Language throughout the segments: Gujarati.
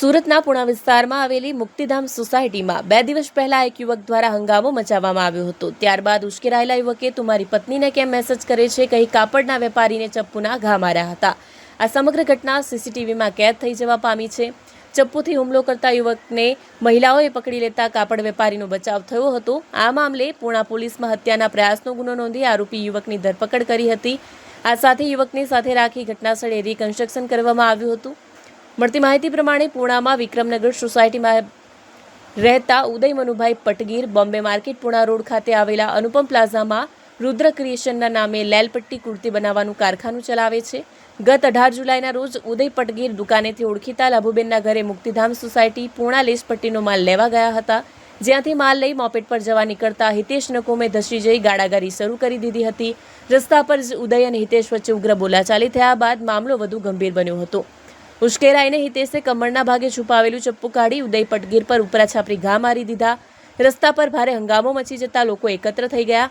સુરતના પુણા વિસ્તારમાં આવેલી મુક્તિધામ સોસાયટીમાં બે દિવસ પહેલા એક યુવક દ્વારા હંગામો મચાવવામાં આવ્યો હતો. ત્યારબાદ ઉશ્કેરાયેલા યુવકે તું મારી પત્નીને કેમ મેસેજ કરે છે કહી કાપડના વેપારીને ચપ્પુના ઘા માર્યા હતા. આ સમગ્ર ઘટના સીસીટીવીમાં કેદ થઈ જવા પામી છે. ચપ્પુથી હુમલો કરતા યુવકને મહિલાઓએ પકડી લેતા કાપડ વેપારીનો બચાવ થયો હતો. આ મામલે પુણા પોલીસમાં હત્યાના પ્રયાસનો ગુનો નોંધી આરોપી યુવકની ધરપકડ કરી હતી. આ સાથે યુવકની સાથે રાખી ઘટનાસ્થળે રિકન્સ્ટ્રક્શન કરવામાં આવ્યું હતું. મળતી માહિતી પ્રમાણે પૂણામાં વિક્રમનગર સોસાયટીમાં રહેતા ઉદય મનુભાઈ પટગીર બોમ્બે માર્કેટ પુણા રોડ ખાતે આવેલા અનુપમ પ્લાઝામાં રુદ્ર ક્રિએશનના નામે લેલપટ્ટી કુર્તી બનાવવાનું કારખાનું ચલાવે છે. ગત અઢાર જુલાઈના રોજ ઉદય પટગીર દુકાનેથી ઓળખીતા લાભુબેનના ઘરે મુક્તિધામ સોસાયટી પૂણા લેસપટ્ટીનો માલ લેવા ગયા હતા. જ્યાંથી માલ લઈ મોપેટ પર જવા નીકળતા હિતેશ નકોમે ધસી જઈ ગાડાગાડી શરૂ કરી દીધી હતી. રસ્તા પર જ ઉદય અને હિતેશ વચ્ચે ઉગ્ર બોલાચાલી થયા બાદ મામલો વધુ ગંભીર બન્યો હતો. ઉશ્કેરાઈને હિતેશે કમરના ભાગે છુપાવેલું ચપ્પુ કાઢી ઉદય પટગીર પર ઉપરા છાપરી ઘા મારી દીધા. રસ્તા પર ભારે હંગામો મચી જતા લોકો એકત્ર થઈ ગયા.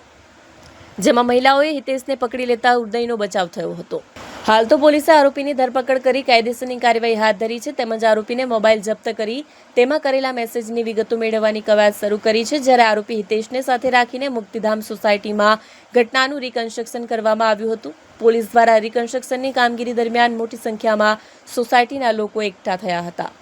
જેમાં મહિલાઓએ હિતેશને પકડી લેતા ઉદયનો બચાવ થયો હતો. હાલ તો પોલીસે આરોપીની ધરપકડ કરી કાયદેસરની કાર્યવાહી હાથ ધરી છે તેમજ આરોપીને મોબાઈલ જપ્ત કરી તેમાં કરેલા મેસેજની વિગતો મેળવવાની કવાયત શરૂ કરી છે. જ્યારે આરોપી હિતેશને સાથે રાખીને મુક્તિધામ સોસાયટીમાં ઘટનાનું રિકન્સ્ટ્રક્શન કરવામાં આવ્યું હતું. પોલીસ દ્વારા રિકન્સ્ટ્રક્શનની કામગીરી દરમિયાન મોટી સંખ્યામાં સોસાયટીના લોકો એકઠા થયા હતા.